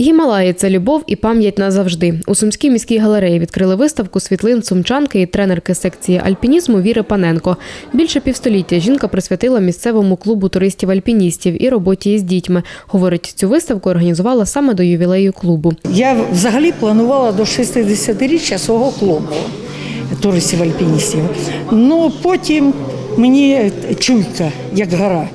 Гімалаї це любов і пам'ять назавжди. У Сумській міській галереї відкрили виставку світлин сумчанки і тренерки секції альпінізму Віри Паненко. Більше півстоліття жінка присвятила місцевому клубу туристів-альпіністів і роботі із дітьми. Говорить, цю виставку організувала саме до ювілею клубу. Я взагалі планувала до 60-річчя свого клубу туристів-альпіністів. Ну потім мені чуйка, як гора.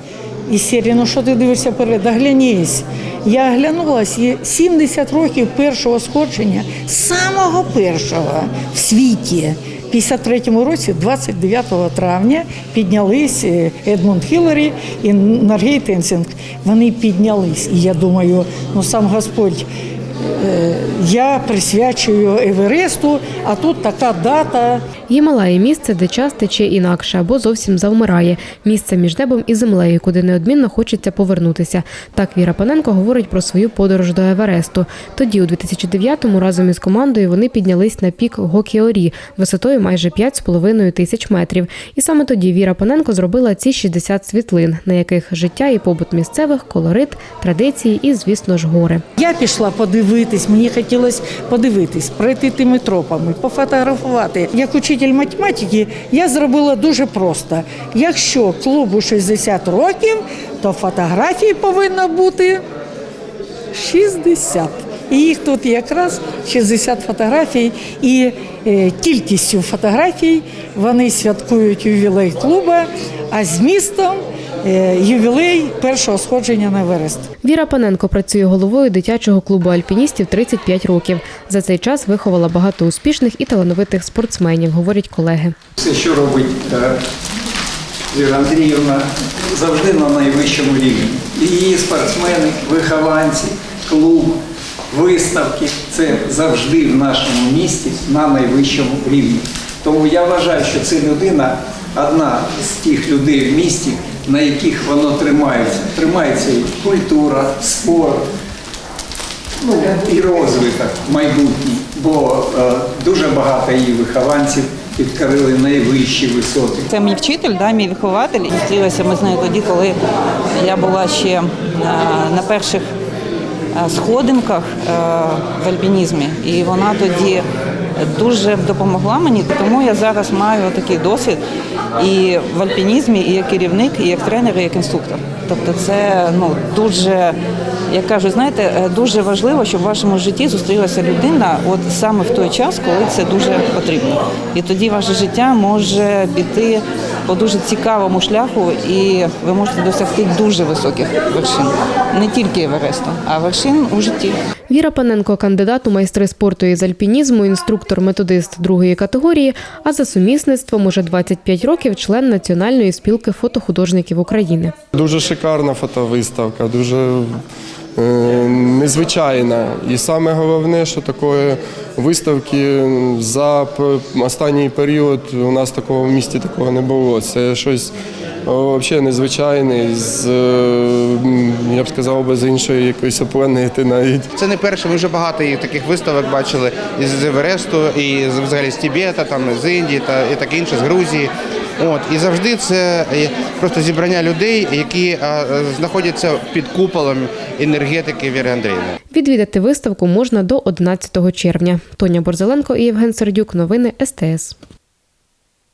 І серії, ну що ти дивишся перед, оглянісь. Я оглянулась, є 70 років першого сходження, самого першого в світі. В 53-му році, 29 травня, піднялись е, Едмунд Хіллері і Наргей Тенсінг. Вони піднялись. І я думаю, ну сам Господь я присвячую Евересту, а тут така дата. Гімалаї місце, де час тече інакше або зовсім завмирає. Місце між небом і землею, куди неодмінно хочеться повернутися. Так Віра Паненко говорить про свою подорож до Евересту. Тоді, у 2009-му, разом із командою вони піднялись на пік Гокіорі висотою майже 5,5 тисяч метрів. І саме тоді Віра Паненко зробила ці 60 світлин, на яких життя і побут місцевих, колорит, традиції і, звісно ж, гори. Я пішла подивитись, мені хотілося подивитись, пройти тими тропами, пофотографувати. Як учитель математики, я зробила дуже просто. Якщо клубу 60 років, то фотографій повинно бути 60. І їх тут якраз 60 фотографій, і е, кількістю фотографій вони святкують ювілей клуба, а з містом е, ювілей першого сходження на Еверест. Віра Паненко працює головою дитячого клубу альпіністів 35 років. За цей час виховала багато успішних і талановитих спортсменів, говорять колеги. Все, що робить е, Віра Андріївна, завжди на найвищому рівні. І її спортсмени, вихованці, клуб, виставки це завжди в нашому місті на найвищому рівні. Тому я вважаю, що це людина одна з тих людей в місті, на яких воно тримається. Тримається і культура, спорт, ну, і розвиток майбутній, бо е, дуже багато її вихованців підкорили найвищі висоти. Це мій вчитель, да, мій вихователь. Зустрілися ми з нею тоді, коли я була ще е, на перших сходинках е, в альпінізмі, і вона тоді дуже допомогла мені. Тому я зараз маю такий досвід і в альпінізмі, і як керівник, і як тренер, і як інструктор. Тобто, це ну дуже. Як кажуть, знаєте, е, дуже важливо, щоб в вашому житті зустрілася людина, от саме в той час, коли це дуже потрібно. І тоді ваше життя може піти по дуже цікавому шляху, і ви можете досягти дуже високих вершин, не тільки Евересту, а вершин у житті. Віра Паненко кандидат у майстри спорту із альпінізму, інструктор-методист другої категорії, а за сумісництвом уже 25 років член Національної спілки фотохудожників України. Дуже шикарна фотовиставка, дуже незвичайна. І саме головне, що такої виставки за останній період у нас такого в місті такого не було. Це щось взагалі незвичайне, з, е, я б сказав, без іншої якоїсь планети навіть. Це не перше. Ми вже багато таких виставок бачили із Евересту, і з- взагалі з Тібета, там з Індії та і таке інше, з Грузії. От і завжди це е, просто зібрання людей, які е, знаходяться під куполом енергетики Віри Андріївни. Відвідати виставку можна до 11 червня. Тоня Борзеленко і Євген Сердюк. Новини СТС.